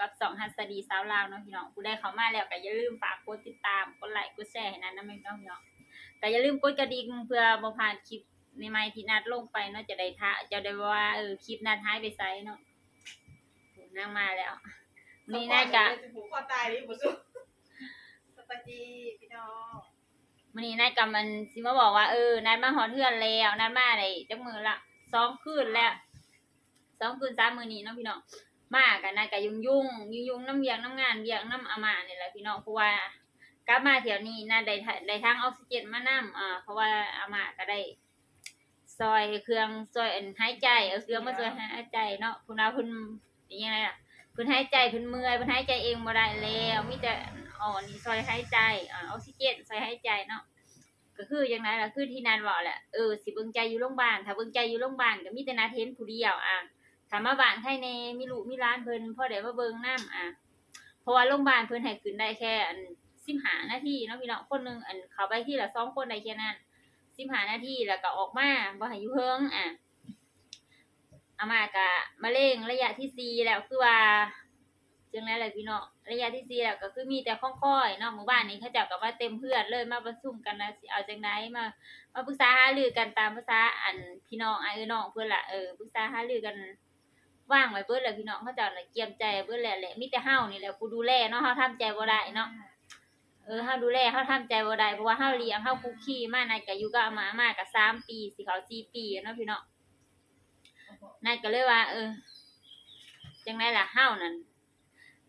กับสองฮัสดีสาวลาวเนาะพี่น้องผู้ได้เข้ามาแล้วก็อย่าลืมฝากกดติดตามกดไลค์กดแชร์ให้นั้นนะแม่พี่น้องพี่น้องก็อย่าลืมกดกระดิ่งเพื่อบ่พลาดคลิปใหม่ๆที่นัดลงไปเนาะจะได้ทะจะได้ว่าเออคลิปนัดหายไปไสเนาะนั่งมาแล้วนี่นายกะผูกคอตายดิบุสุสวัสดีพี่น้องมันนี้นายกำมันสิมาบอกว่าเออนัดมาหอเทือนแล้วนัดมาได้จักมือละสองคืนแล้วสองคืนสามมือนี้เนาะพี่น้อง มากันนายก็ยุ่งยุ่งยุ่งยุ่งน้ำเบียงน้ำงานเบียงน้ำอามาเนี่ยแหละพี่น้องเพราะว่ากลับมาแถวนี้นะได้ได้ทางออกซิเจนมานํอ่าเพราะว่าอามาก็ได้ซอยเครื่องซอยหายใจเอาเครื่องมาซอยหายใจเนาะคุณเอาคุณยังไงล่ะคุณหายใจคุณเมื่อยคุณหายใจเองบ่ได้แล้วมีแต่อ่อนี่ซอยหายใจอ่าออกซิเจนซอยหายใจเนาะก็คืออย่างนั้นล่ะคือที่นานบอกแหละเออสิเบิ่งใจอยู่โรงพยาบาลถ้าเบิ่งใจอยู่โรงพยาบาลก็มีแต่นาเทนผู้เดียวอะ ถามาบ้านไทแน่มีลูกมีร้านเพิ่นพ่อได้มาเบิ่งนํอะเพราะว่าโรงพยาบาลเพิ่นให้ขึ้นได้แค่อัน15นาทีเนาะพี่น้องคนหนึงอันเข้าไปที่ละ2คนได้แค่นั้น15นาทีแล้วก็ออกมาบ่ให้อยู่เฮิงอะอามาก็มะเร็งระยะที่สี่แล้วคือว่าจังได๋ล่ะพี่น้องระยะที่สี่แล้วก็คือมีแต่ค่อยๆเนาะหมู่บ้านนี้เขาจ้าก็มาเต็มเพื่อนเลยมาประชุมกันนะสิเอาจังไดมา มาปรึกษาหารือกันตามภาษาอันพี่น้องไอ้ายเอ้ยน้องเพื่อนละเออปรึกษาหารือกัน ว่างไว้เบิดแหละพี่น้องเขาเจ้าน่ะเกียมใจเบิดแหละแหละมีแต่เฮานี่แหละผู้ดูแลเนาะเฮาทำใจบ่ได้เนาะเออเฮาดูแลเฮาทำใจบ่ได้เพราะว่าเฮาเลี้ยงเฮาคุกคีมาในก็อยู่กับอาม่าอามาก็สามปีสิเขาสี่ปีเนาะพี่น้องนายก็เลยว่า เออจังไดล่ะเฮานั่น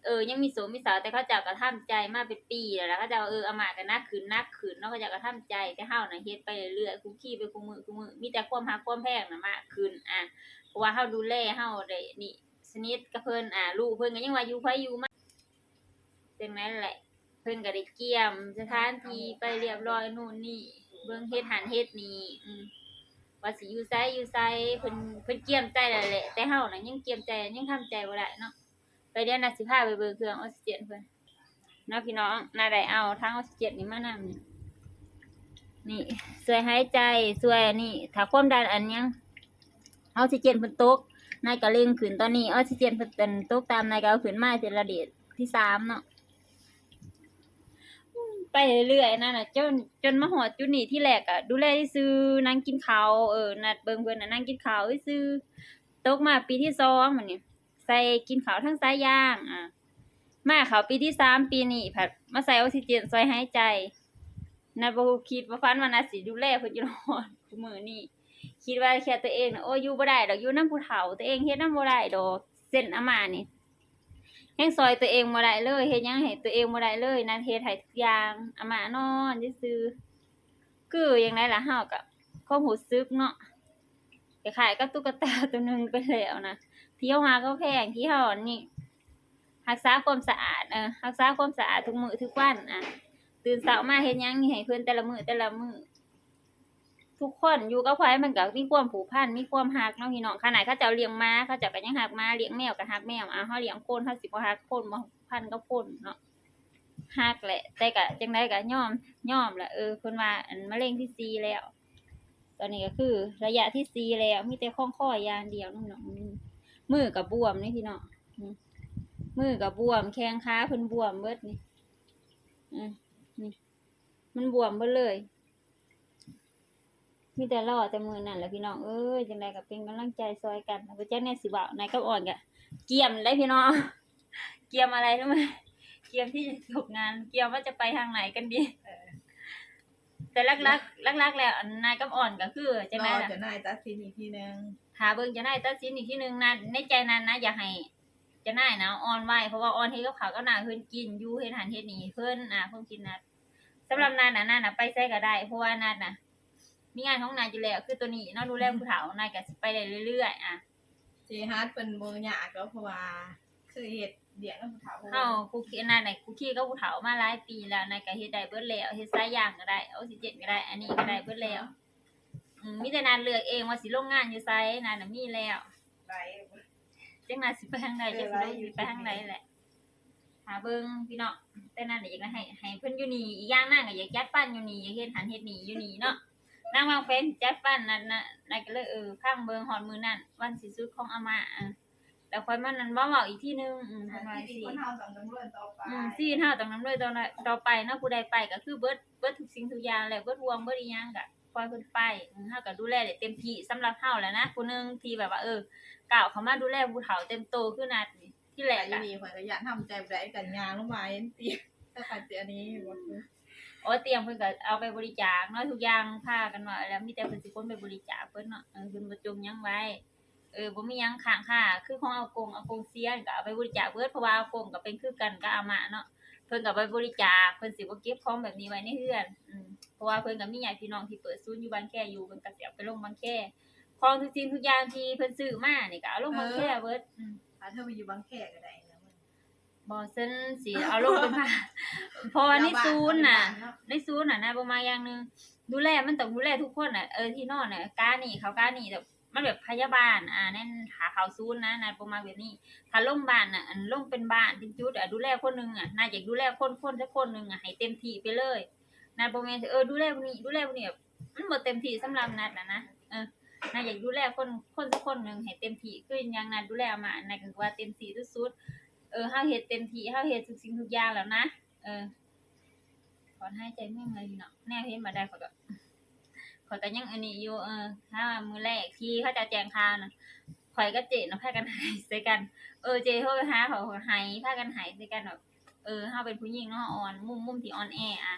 เออ ยังมีโสมมีสาวแต่เขาเจ้าก็ทำใจมาเป็นปีแล้วล่ะเขาเจ้าเออเอามาก็นักขึ้นนักขึ้นเนาะเขาเจ้าก็ทำใจแต่เฮาน่ะเฮ็ดไปเรื่อยๆคุกคีไปคุ้มือคุ้มือมีแต่ความฮักความแพงน่ะมากขึ้นอะเพราะว่าเฮาดูแลเฮาได้นี่สนิทกับเพิ่นอะลูกเพิ่นก็ยังว่าอยู่ไผอยู่มาจังนั้นแหละ เพิ่นก็ได้เกี่ยมสถานที่ไปเรียบร้อยนู่นนี่เบิ่งเฮ็ดหันเฮ็ดนี่อืมว่าสิอยู่ไสอยู่ไสเพิ่นเพิ่นเกี่ยมใจแล้วแหละแต่เฮาน่ะยังเกี่ยมใจยังทำใจบ่ได้เนาะ ไปเดี๋ยวน่ะสิพาไปเบิ่งเครื่องออกซิเจนเพิ่อนเนาะพี่น้องนาได้เอาทางออกซิเจนนี่มานำนี่นี่ช่วยหายใจช่วยนี่ถ้าความดันอันยังออกซิเจนเพิ่นตกนายก็เร่งขึ้นตอนนี้ออกซิเจนเพิ่นเป็นตกตามนายก็เอาขึ้นมาเป็นระดับที่สามเนาะไปเรื่อยๆนั่นน่ะจนจนมาหอดจุดนี้ที่แรกอะดูแลที่ซื้อนั่งกินข้าวเออนัดเบิ่งเพิ่นน่ะนั่งกินข้าวซื้อตกมาปีที่สองมันนี่ ใส่กินข้าวทั้งสายย่างอะมาเขาปีที่สามปีนี้ผัดมาใส่ออกซิเจนซอยหายใจนัดบ่คิดว่าฟันว่าน่าสิดูแลเพิ่นอยู่รอดทุกมื้อนี้คิดว่าแค่ตัวเองนะโอ้อยู่บ่ได้ดอกอยู่น้ำผู้เฒ่าตัวเองเฮ็ดน้ำบ่ได้ดอกเส้นอามานี่แห้งซอยตัวเองบ่ได้เลยเฮ็ดยังให้ตัวเองบ่ได้เลยนั่นเฮ็ดให้ทุกอย่างอาม่านอนซื่อๆคืออย่างไรล่ะเฮาก็ความรู้สึกเนาะ คล้ายกับตุ๊กตาตัวหนึ่งไปแล้วนะที่เฮาหาก็แพงที่เฮานี่รักษาความสะอาดเออรักษาความสะอาดทุกมือทุกวันอะ ตื่นเช้ามาเฮ็ดหยังนี่ให้เพิ่อนแต่ละมือแต่ละมือทุกคนอยู่กับไผมันก็มีความผูกพันมีความรักเนาะพี่น้องขนาดเขาเจ้าเลี้ยงม้าเขาเจ้าก็ยังรักม้าเลี้ยงแมวก็รักแมวอะเฮาเลี้ยงคนเฮาสิบ่รักคนบ่พันกับคนเนาะรักแหละ แต่ก็จังได๋ก็ยอมย่อมแหละเออเพิ่นว่าอันมะเร็งที่สี่แล้ว ตอนนี้ก็คือ ระยะที่สี่แล้วมีแต่ข้องข้อยางเดียวน้องๆมือก็บบวมนี่พี่น้องมือก็บบวม แข้งขาเพิ่นบวมเบิดนี่อืมนี่ มันบวมเบิดเลยมีแต่รอแต่มือนั่นแหละพี่น้องเอ้ยจังไดก็เป็นกำลังใจซอยกันบ่จักแน่สิเว้านายกับอ่อนก็เกี่ยมได้พี่น้อง เกี่ยมอะไรรู้ไหมเกี่ยมที่จะจบงาน เกี่ยมว่าจะไปทางไหนกันดี แต่ลักๆลักๆแล้วอันนายกับอ่อนก็คือจังไดรอล่ะจะนายตัดสินอีกทีหนึงหาเบิ่งจะได้ตัดสินอีกทีหนึงนะในใจนั้นนะอย่าให้จะได้นะอ่อนไว้เพราะว่าอ่อนเฮ็ดกับข้าวก็น่าเพิ่นกินอยู่เฮ็ดหันเฮ็ดนี่เพิ่นอ่าเพิ่นกินนัดสำหรับนัดน่ะนัดน่ะไปใส่ก็ได้เพราะว่านัดน่ะมีงานของนายอยู่แล้วคือตัวนี้เนาะดูแลผู้เฒ่านายก็สิไปได้เรื่อยๆอะสิฮาร์ดเป็นบ่ยากก็เพราะว่าคือเฮ็ด เลี้ยงกับผู้เฒ่าเฮาคุกกี้นายน่ะคุกกี้กับผู้เฒ่ามาหลายปีแล้วนายก็เฮ็ดได้เบิดแล้วเฮ็ดสายยางก็ได้ออกซิเจนก็ได้ อันนี้ก็ได้เบิดแล้วอืมมีแต่นานเลือกเองว่าสิลงงานอยู่ไสนานน่ะมีแล้วไปจังน่ะสิไปทางใดจังสิลงสิไปทางใดแหละหาเบิ่งพี่น้องแต่นั่นน่ะอยากให้ให้เพิ่นอยู่นี่อีกอย่างนั่นก็อยากจัดฟันอยู่นี่อยากเฮ็ดหันเฮ็ดนี่อยู่นี่เนาะนางวางแผนจัดฟันนั่นน่ะนายก็เลยเออข้างเบิ่งฮอดมื้อนั้นวันสิสุดของอาม่าอะ แล้วค่อยมานั้นเว้าเว้าอีกทีนึงอืมอ่าเพิ่นว่าที่สิมีคนเฮาต้องดำเนินต่อไปอืมซีนเฮาต้องนำเลยต่อต่อไปเนาะผู้ใดไปก็คือเบิดเบิดทุกสิ่งทุกอย่างแหละเบิดห่วงเบิดอีหยังก็ปล่อยเพิ่นไปอืมเฮาก็ดูแลได้เต็มที่สำหรับเฮาแหล้วนะผู้หนึงที่แบบว่าเออก้าวเข้ามาดูแลผู้เฒ่าเต็มโตคือนัดนี่ที่แรแต่กอีอะ นี่ข่อยก็อยากทำใจบ่ได้กันยางลงมาเห็นเตียงแต่ปัจจุบันนี้บ่คือ โอ้เตรียมเพิ่นก็เอาไปบริจาคเนาะทุกอย่างพากันว่าแล้วมีแต่เพิ่นสิคนไปบริจาคเพิ่นเนาะเออเพิ่นบ่จงหยังไว้ เออบ่มีหยังค้างค่าคือของเอากงเอากงเซียนก็เอาไปบริจาคเบิดเพราะว่าเอากงก็เป็นคือกันกับอาม่าเนาะเพิ่นก็ไปบริจาคเพิ่นสิบ่เก็บของแบบนี้ไว้ในเรือนอืมเพราะว่าเพิ่นก็มีญาติพี่น้องที่เปิดศูนย์อยู่บางแคอยู่เพิ่นก็สิเอาไปลงบางแคของทุกสิ่งทุกอย่างที่เพิ่นซื้อมานี่ก็เอาลงบางแคเบิดอืม ถ้าเธอไปอยู่บางแคก็ได้นะมันบ่เส้นสิเอาลงไปมาเพราะว่าในศูนย์น่ะเนาะในศูนย์น่ะนะประมาณอย่างหนึง ดูแลมันต้องดูแลทุกคนน่ะเออที่นอนน่ะกานี่เขากานี่แบบ มันแบบพยาบาล อ่าแน่นหาเขาศูนนะนะประมาณแบบนี้ ถ้าโรงพยาบาลน่ะอันโรงเป็นบ้านเป็นจุดอะดูแลคนหนึงอะน่าอยากดูแลคนคนสักคนหนึงอะให้เต็มที่ไปเลยนะประมาณเออดูแลคนนี้ดูแลคนนี้แบบมันบ่เต็มที่สำหรับนัดนะนะเออน่าอยากดูแลคนคนสักคนหนึงให้เต็มที่คือย่างนัดดูแลอามาน่าก็ว่าเต็มที่สุดๆเออเฮาเฮ็ดเต็มที่เฮาเฮ็ดทุกสิ่งทุกอย่างแล้วนะเออถอนหายใจไม่เลยเนาะแน่เห็นมาได้ขอก็ ข่อยก็ยังอันนี้อยู่เออถ้ามือแรกที่เขาจะแจงข่าวนะข่อยก็เจนะพากันหายใส่กัน เออเจโทรไปหาเขาหายพากันหายใส่กันแบบเออเฮาเป็นผู้หญิงเนาะอ่อนมุมมุมที่อ่อนแออะ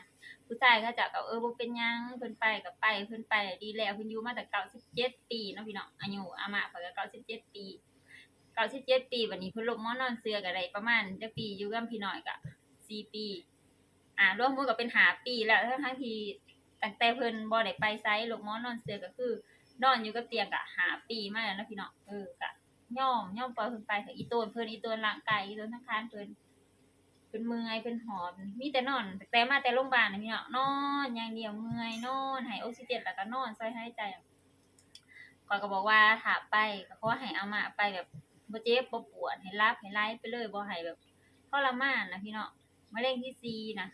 ผู้ชายเขาจะกับเออบ่เป็นยังเพิ่นไปกับไปเพิ่นไปดีแล้วเพิ่นอยู่มาแต่97ปีเนาะพี่น้องอายุอาม่าข่อยก็97ปี97ปีวันนี้เพิ่นลงหมอนอนเสือก็ได้ประมาณจักปีอยู่กับพี่หน้อยก็4ปี อ่ารวมมือก็เป็นหาปีแล้วทั้งทั้งที่ ตั้งแต่เพิ่นบ่ได้ไปไซส์ลูกหมอนอนเสือก็คือ นอนอยู่กับเตียงก็หาปีมาแล้วนะพี่เน้องเออก็ย่อมย่อมปล่อยเพิ่นไปเถอะอีโตนเพิ่นอีโตนร่างกายอีโตนทั้งคานเพิ่นเพิ่นเมื่อยเพิ่นหอบมีแต่นอน แต่มาแต่โรงพยาบาลนะพี่เน้องนอนอย่างเดียวเมื่อยนอนให้ออกซิเจนแล้วก็นอนซอยหายใจก่อนก็บอกว่าถ้าไปก็ขอให้เอามาไปแบบบ่เจ็บบ่ปวดให้รับให้ไล่ไปเลยบ่ให้แบบทรมานนะพี่เน้องมะเร็งที่ซีนะ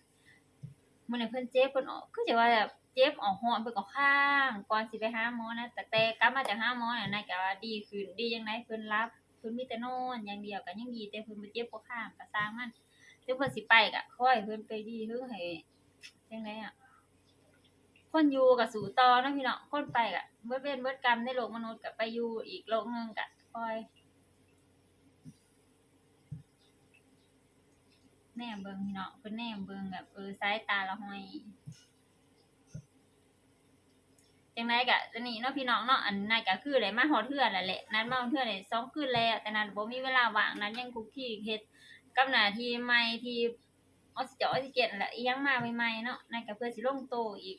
มันเนี่ยเพิ่นเจ็บเพิ่นออกคือจะว่าแบบเจ็บออกหอนเพิ่นก็ข้างก่อนสิไปหาหมอนะแต่แต่กลับมาจากหาหมอน่ะนายก็ว่าดีขึ้นดีจังไดเพิ่นรับเพิ่นมีแต่นอนอย่างเดียวก็ยังดีแต่เพิ่นบ่เจ็บบ่ข้างก็สร้างมันถึงเพิ่นสิไปก็ค่อยเพิ่นไปดีถึงให้จังไดอะคนอยู่ก็สู่ต่อเนาะพี่น้องคนไปก็เบิดเวรเบิดกรรมในโลกมนุษย์ก็ไปอยู่อีกโลกนึงก็ค่อย แนมเบิงพี่เนาะเพิ่นแนมเบิงแบบเออสายตาละห้อยจังไดกะจะนี่เนาะพี่น้องเนาะอันนั้นก็คือได้มาฮอดเทื่อนั่นแหละนัดมาฮอดเทื่อได้สองคืนแล้วแต่นั้นบ่มีเวลาว่างนั้นยังคุกคีเฮ็ดกับหน้าที่ใหม่ที่ออกซิเจนออกซิเจนแหละอียังมาใหม่ๆเนาะนั่นก็เพื่อสิลงโตอีก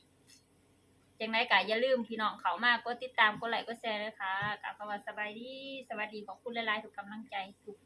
จังไดก็อย่าลืมพี่น้องเขามากดติดตามกดไลค์กดแชร์ด้วยค่ะกับคำว่าสบายดีสวัสดีขอบคุณหลายๆทุกกำลังใจทุก